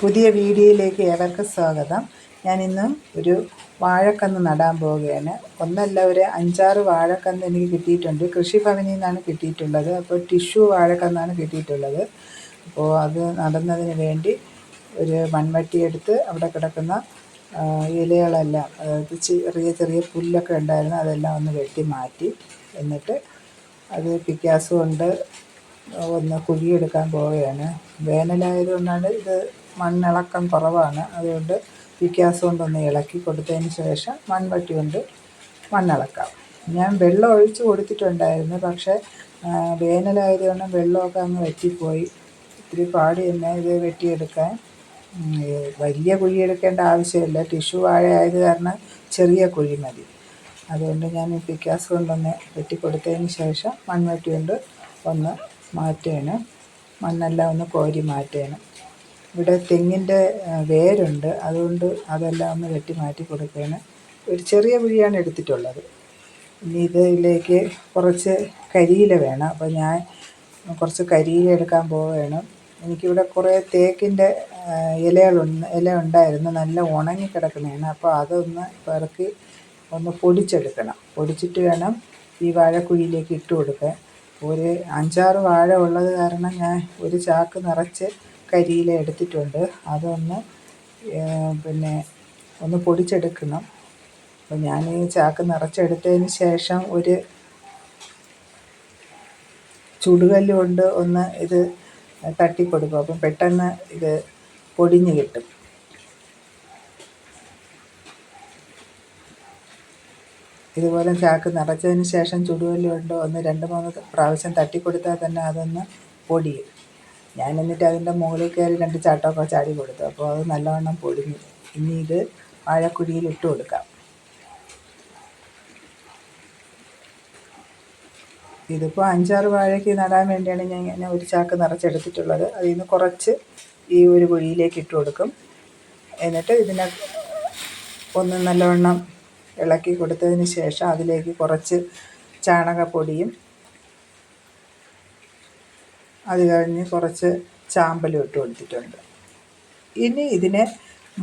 പുതിയ വീഡിയോയിലേക്ക് ഏവർക്കും സ്വാഗതം. ഞാൻ ഇന്ന് ഒരു വാഴക്കന്ന് നടാൻ പോവുകയാണ്. ഒന്നല്ല ഒരു അഞ്ചാറ് വാഴക്കന്ന് എനിക്ക് കിട്ടിയിട്ടുണ്ട്. കൃഷിഭവനിൽ നിന്നാണ് കിട്ടിയിട്ടുള്ളത്. അപ്പോൾ ടിഷ്യൂ വാഴക്കന്നാണ് കിട്ടിയിട്ടുള്ളത്. അപ്പോൾ അത് നടുന്നതിന് വേണ്ടി ഒരു മൺവട്ടി എടുത്ത് അവിടെ കിടക്കുന്ന ഇലകളെല്ലാം അതായത് ചെറിയ ചെറിയ പുല്ലൊക്കെ ഉണ്ടായിരുന്നു. അതെല്ലാം ഒന്ന് വെട്ടി മാറ്റി എന്നിട്ട് അത് പിക്കാസ് കൊണ്ട് ഒന്ന് കുഴിയെടുക്കാൻ പോവുകയാണ്. വേനലായതുകൊണ്ടാണ് ഇത് മണ്ണിളക്കം കുറവാണ്. അതുകൊണ്ട് പിക്കാസ് കൊണ്ടൊന്ന് ഇളക്കി കൊടുത്തതിന് ശേഷം മൺവട്ടി കൊണ്ട് മണ്ണിളക്കാം. ഞാൻ വെള്ളം ഒഴിച്ച് കൊടുത്തിട്ടുണ്ടായിരുന്നു. പക്ഷേ വേനലായതുകൊണ്ട് വെള്ളമൊക്കെ അങ്ങ് വറ്റിപ്പോയി. ഇത്തിരി പാടി തന്നെ ഇത് വെട്ടിയെടുക്കാൻ വലിയ കുഴി എടുക്കേണ്ട ആവശ്യമില്ല. ടിഷ്യൂ വാഴ ആയത് കാരണം ചെറിയ കുഴി മതി. അതുകൊണ്ട് ഞാൻ പിക്കാസ് കൊണ്ടൊന്ന് വെട്ടിക്കൊടുത്തതിന് ശേഷം മൺവെട്ടി കൊണ്ട് ഒന്ന് മാറ്റുകയാണ് മണ്ണെല്ലാം ഒന്ന് കോരി മാറ്റുകയാണ് ഇവിടെ തെങ്ങിന്റെ വേരുണ്ട്. അതുകൊണ്ട് അതെല്ലാം ഒന്ന് വെട്ടി മാറ്റി കൊടുക്കുകയാണ്. ഒരു ചെറിയ കുഴിയാണ് എടുത്തിട്ടുള്ളത്. ഇനി ഇതിലേക്ക് കുറച്ച് കരിയില വേണം. അപ്പോൾ ഞാൻ കുറച്ച് കരിയില എടുക്കാൻ പോവുകയാണ്. എനിക്കിവിടെ കുറേ തേക്കിന്റെ ഇലകളുണ്ട് ഇല ഉണ്ടായിരുന്നു. നല്ല ഉണങ്ങി കിടക്കുന്നതാണ്. അപ്പോൾ അതൊന്ന് പെറുക്കി ഒന്ന് പൊടിച്ചെടുക്കണം. പൊടിച്ചിട്ട് വേണം ഈ വാഴക്കുഴിയിലേക്ക് ഇട്ട് കൊടുക്കാൻ. ഒരു അഞ്ചാറ് വാഴ ഉള്ളത് കാരണം ഞാൻ ഒരു ചാക്ക് നിറച്ച് കരിയില എടുത്തിട്ടുണ്ട്. അതൊന്ന് പിന്നെ ഒന്ന് പൊടിച്ചെടുക്കണം. അപ്പോൾ ഞാൻ ഈ ചാക്ക് നിറച്ചെടുത്തതിന് ശേഷം ഒരു ചുടുകല്ലുകൊണ്ട് ഒന്ന് ഇത് തട്ടിക്കൊടുക്കും. അപ്പം പെട്ടെന്ന് ഇത് പൊടിഞ്ഞ് കിട്ടും. ഇതുപോലെ ചാക്ക് നിറച്ചതിന് ശേഷം ചുടുകല്ലുകൊണ്ട് ഒന്ന് രണ്ട് മൂന്ന് പ്രാവശ്യം തട്ടിക്കൊടുത്താൽ തന്നെ അതൊന്ന് പൊടിയും. ഞാൻ എന്നിട്ട് അതിന്റെ മുകളിൽ കയറി രണ്ട് ചാട്ടമൊക്കെ ചാടി കൊടുത്തു. അപ്പോൾ അത് നല്ലവണ്ണം പൊടിഞ്ഞു ഇനി ഇത് വാഴക്കുഴിയിൽ ഇട്ട് കൊടുക്കാം. ഇതിപ്പോൾ അഞ്ചാറ് വാഴയ്ക്ക് നടാൻ വേണ്ടിയാണ് ഞാൻ ഇങ്ങനെ ഒരു ചാക്ക് നിറച്ചെടുത്തിട്ടുള്ളത്. അതിൽ നിന്ന് കുറച്ച് ഈ ഒരു കുഴിയിലേക്ക് ഇട്ട് കൊടുക്കും. എന്നിട്ട് ഇതിനെ ഒന്ന് നല്ലവണ്ണം ഇളക്കി കൊടുത്തതിന് ശേഷം അതിലേക്ക് കുറച്ച് ചാണകപ്പൊടിയും അത് കഴിഞ്ഞ് കുറച്ച് ചാമ്പലും ഇട്ട് കൊടുത്തിട്ടുണ്ട്. ഇനി ഇതിനെ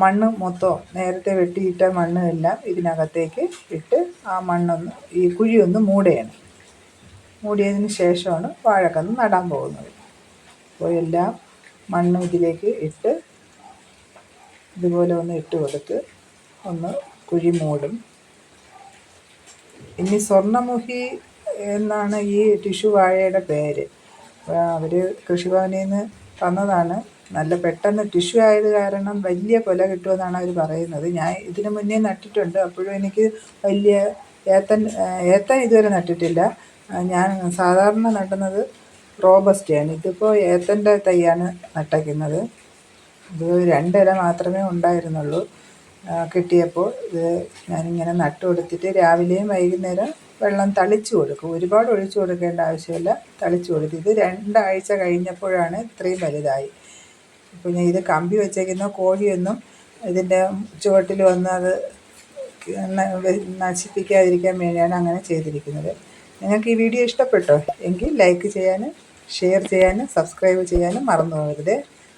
മണ്ണ് മൊത്തം നേരത്തെ വെട്ടിയിട്ട മണ്ണ് എല്ലാം ഇതിനകത്തേക്ക് ഇട്ട് ആ മണ്ണൊന്ന് ഈ കുഴിയൊന്ന് മൂടുകയാണ് മൂടിയതിന് ശേഷമാണ് വാഴക്കന്ന് നടാൻ പോകുന്നത്. അപ്പോൾ എല്ലാം മണ്ണ് ഇതിലേക്ക് ഇട്ട് ഇതുപോലെ ഒന്ന് ഇട്ട് കൊടുത്ത് ഒന്ന് കുഴി മൂടും. ഇനി സ്വർണമുഖി എന്നാണ് ഈ ടിഷ്യു വാഴയുടെ പേര്. അവർ കൃഷിഭവനിൽ നിന്ന് തന്നതാണ്. നല്ല പെട്ടെന്ന് ടിഷ്യൂ ആയത് കാരണം വലിയ കൊല കിട്ടുമെന്നാണ് അവർ പറയുന്നത്. ഞാൻ ഇതിനു മുന്നേ നട്ടിട്ടുണ്ട്. അപ്പോഴും എനിക്ക് വലിയ ഏത്തൻ ഏത്തൻ ഇതുവരെ നട്ടിട്ടില്ല. ഞാൻ സാധാരണ നടുന്നത് റോബസ്റ്റയാണ് ഇതിപ്പോൾ ഏത്തന്റെ തൈയാണ് നട്ടയ്ക്കുന്നത് ഇത് രണ്ടില മാത്രമേ ഉണ്ടായിരുന്നുള്ളൂ. കിട്ടിയപ്പോൾ ഇത് ഞാനിങ്ങനെ നട്ടു കൊടുത്തിട്ട് രാവിലെയും വൈകുന്നേരം വെള്ളം തളിച്ചു കൊടുക്കും. ഒരുപാട് ഒഴിച്ചു കൊടുക്കേണ്ട ആവശ്യമില്ല. തളിച്ചു കൊടുത്തു ഇത് രണ്ടാഴ്ച കഴിഞ്ഞപ്പോഴാണ് ഇത്രയും വലുതായി. ഞാൻ ഇത് കമ്പി വെച്ചേക്കുന്ന കോഴിയൊന്നും ഇതിന്റെ ചുവട്ടിൽ വന്ന് അത് നശിപ്പിക്കാതിരിക്കാൻ വേണ്ടിയാണ് അങ്ങനെ ചെയ്തിരിക്കുന്നത്. നിങ്ങൾക്ക് ഈ വീഡിയോ ഇഷ്ടപ്പെട്ടോ? എങ്കിൽ ലൈക്ക് ചെയ്യാനും ഷെയർ ചെയ്യാനും സബ്സ്ക്രൈബ് ചെയ്യാനും മറന്നു പോകരുത്.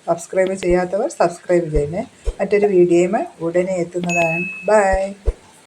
സബ്സ്ക്രൈബ് ചെയ്യാത്തവർ സബ്സ്ക്രൈബ് ചെയ്യണേ. മറ്റൊരു വീഡിയോയുമായി ഉടനെ എത്തുന്നതാണ്. ബൈ.